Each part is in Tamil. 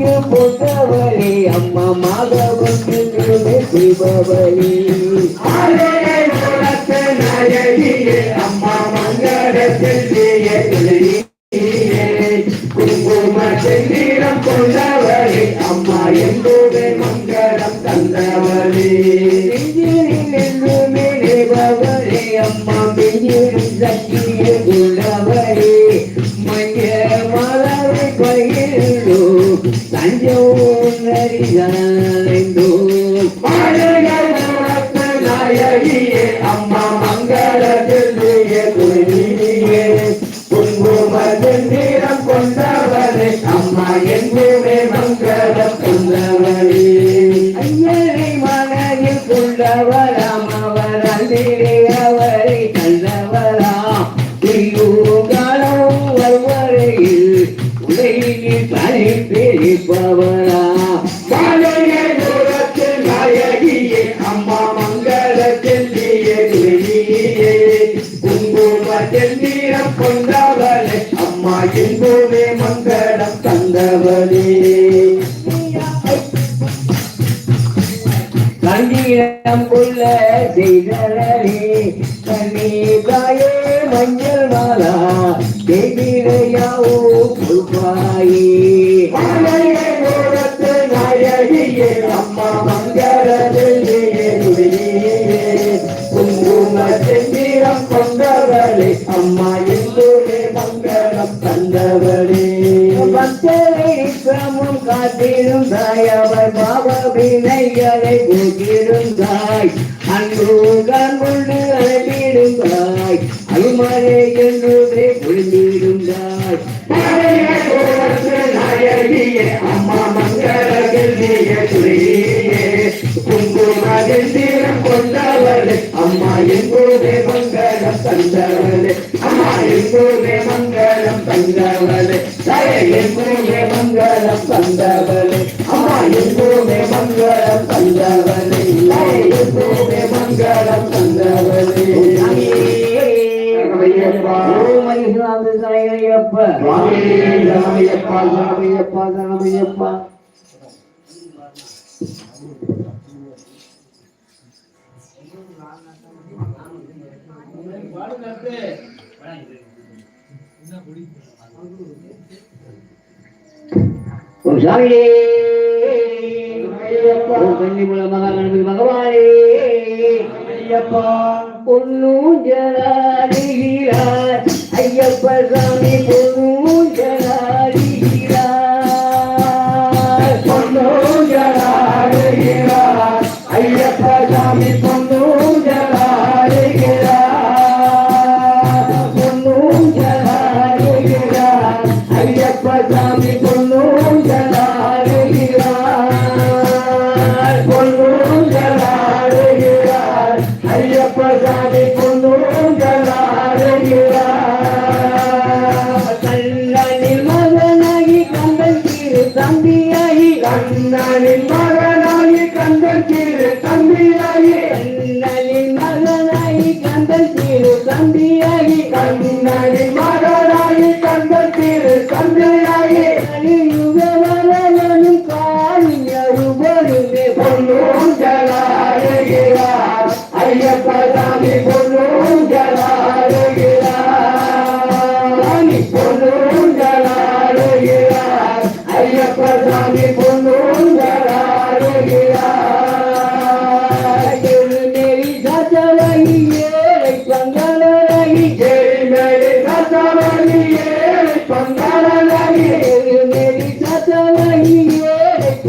பொன்னவளே அம்மா மாதவன் சிவவழி அம்மா மங்களத்தில் குங்கும அம்மா மங்களம் அம்மா Yo, Nerida. தனி பிரிப்பவராம் தூரத்தில் நாயகியே அம்மா மங்களத்தில் குருவியே குங்கும செந்தீரம் கொண்டவளே அம்மா என்போதே மங்களம் தந்தவளே. கண்ணீரம் கொள்ள செய்தரே கண்ணீராயே மஞ்சள் மாலா தேவிரையாவோ புல்பாயே பக்தரை கிரமம் காத்திருந்தாய் அவர் பாவ வினைகளை போட்டிருந்தாய் அன்புடன் கொண்டு அழைப்பிடுந்தாய் அருமறை என்றே பொழிந்திருந்தாய் அம்மா மங்களத்தில் குருவியே குங்குமதில் அம்மா எங்கோதே மங்களம் தந்தவளே அம்மா எங்கோதே மங்களம் தந்தவளே தாயே மங்களம் தந்தவளே அம்மா என்போதே மங்களம் தந்தவளே தாயே மங்களம் தந்தவளே ஐயப்பா ஐயப்பா சாமியே ஓம் கன்னிமுல மகாகணபதி பகவானே. ஐயப்பா பொன்னூஞ்சலாடுகிறார். ஐயப்ப சாமி பொன்னூஞ்சலாடுகிறார் மகனாகி கந்தன் திரு தம்பியாகி கண்ணனின் மகனாகி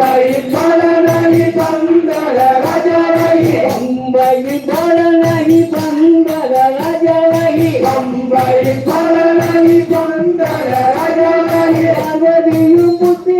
అంబయి బలనని పందల రజవహి అంబయి బలనని పందల రజవహి అంబయి బలనని పందల